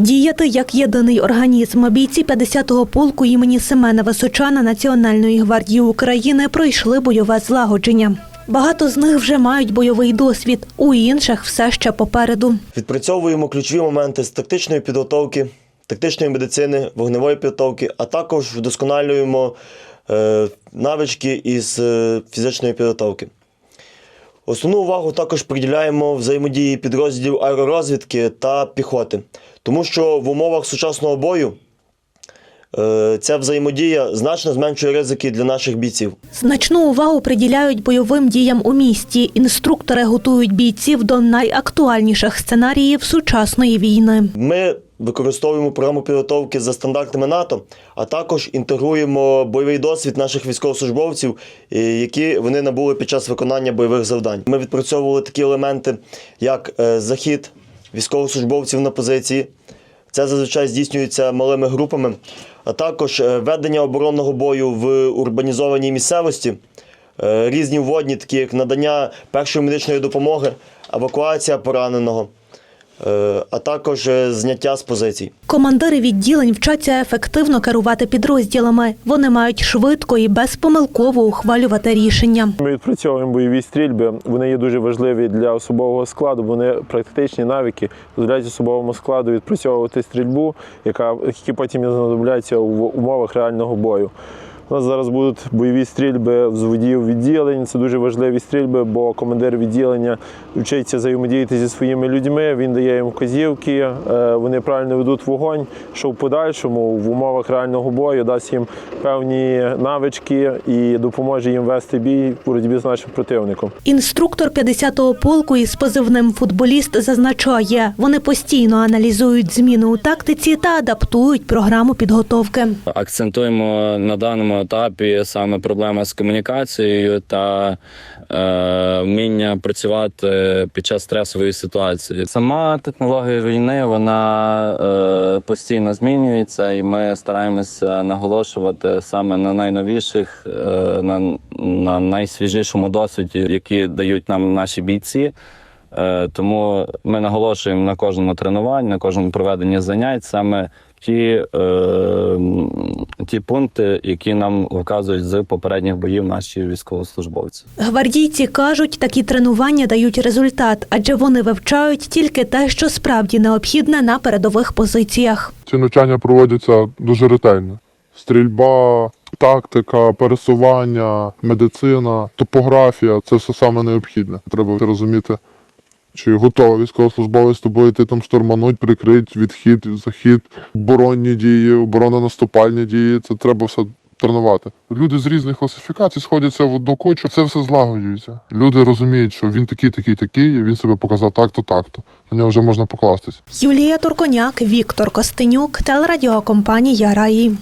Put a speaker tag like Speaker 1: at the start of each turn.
Speaker 1: Діяти як єдиний організм. Бійці 50-го полку імені Семена Височана Національної гвардії України пройшли бойове злагодження. Багато з них вже мають бойовий досвід, у інших все ще попереду.
Speaker 2: Відпрацьовуємо ключові моменти з тактичної підготовки, тактичної медицини, вогневої підготовки, а також вдосконалюємо е, навички із е, фізичної підготовки. Основну увагу також приділяємо взаємодії підрозділів аеророзвідки та піхоти, тому що в умовах сучасного бою е, ця взаємодія значно зменшує ризики для наших бійців.
Speaker 1: Значну увагу приділяють бойовим діям у місті. Інструктори готують бійців до найактуальніших сценаріїв сучасної війни.
Speaker 2: Ми використовуємо програму підготовки за стандартами НАТО, а також інтегруємо бойовий досвід наших військовослужбовців, е, які вони набули під час виконання бойових завдань. Ми відпрацьовували такі елементи, як е, захід військовослужбовців на позиції. Це зазвичай здійснюється малими групами, а також е, ведення оборонного бою в урбанізованій місцевості, різні вводні, такі як надання першої медичної допомоги, евакуація пораненого, а також е, зняття з позицій.
Speaker 1: Командири відділень вчаться ефективно керувати підрозділами. Вони мають швидко і безпомилково ухвалювати рішення.
Speaker 3: Ми відпрацьовуємо бойові стрільби. Вони є дуже важливі для особового складу. Вони практичні навики дозволяють особовому складу відпрацьовувати стрільбу, яка які потім знадобляться в умовах реального бою. У нас зараз будуть бойові стрільби взводів відділень. Це дуже важливі стрільби, бо командир відділення вчиться взаємодіяти зі своїми людьми. Він дає їм вказівки, е, вони правильно ведуть вогонь, що в подальшому в умовах реального бою дасть їм певні навички і допоможе їм вести бій в боротьбі з нашим противником.
Speaker 1: Інструктор 50-го полку із позивним футболіст зазначає, вони постійно аналізують зміни у тактиці та адаптують програму підготовки.
Speaker 4: Акцентуємо на даному етапі саме проблеми з комунікацією та е, вміння працювати під час стресової ситуації. Сама технологія війни вона е, постійно змінюється, і ми стараємося наголошувати саме на найновіших, е, на, на найсвіжішому досвіді, які дають нам наші бійці. Е, Тому ми наголошуємо на кожному тренуванні, на кожному проведенні занять саме ті, е, ті пункти, які нам вказують з попередніх боїв наші військовослужбовці.
Speaker 1: Гвардійці кажуть, такі тренування дають результат, адже вони вивчають тільки те, що справді необхідне на передових позиціях.
Speaker 5: Ці навчання проводяться дуже ретельно. Стрільба, тактика, пересування, медицина, топографія це все саме необхідне. Треба розуміти, чи готовий військовослужбовець тобою йти там штурмануть, прикрить, відхід, захід, оборонні дії, оборонно-наступальні дії. Це треба все тренувати. Люди з різних класифікацій сходяться в одну кочу, це все злагоджується. Люди розуміють, що він такий, такий, такий, він себе показав так-то, так-то. На нього вже можна покластись.
Speaker 1: Юлія Турконяк, Віктор Костенюк, телерадіокомпанія Раї.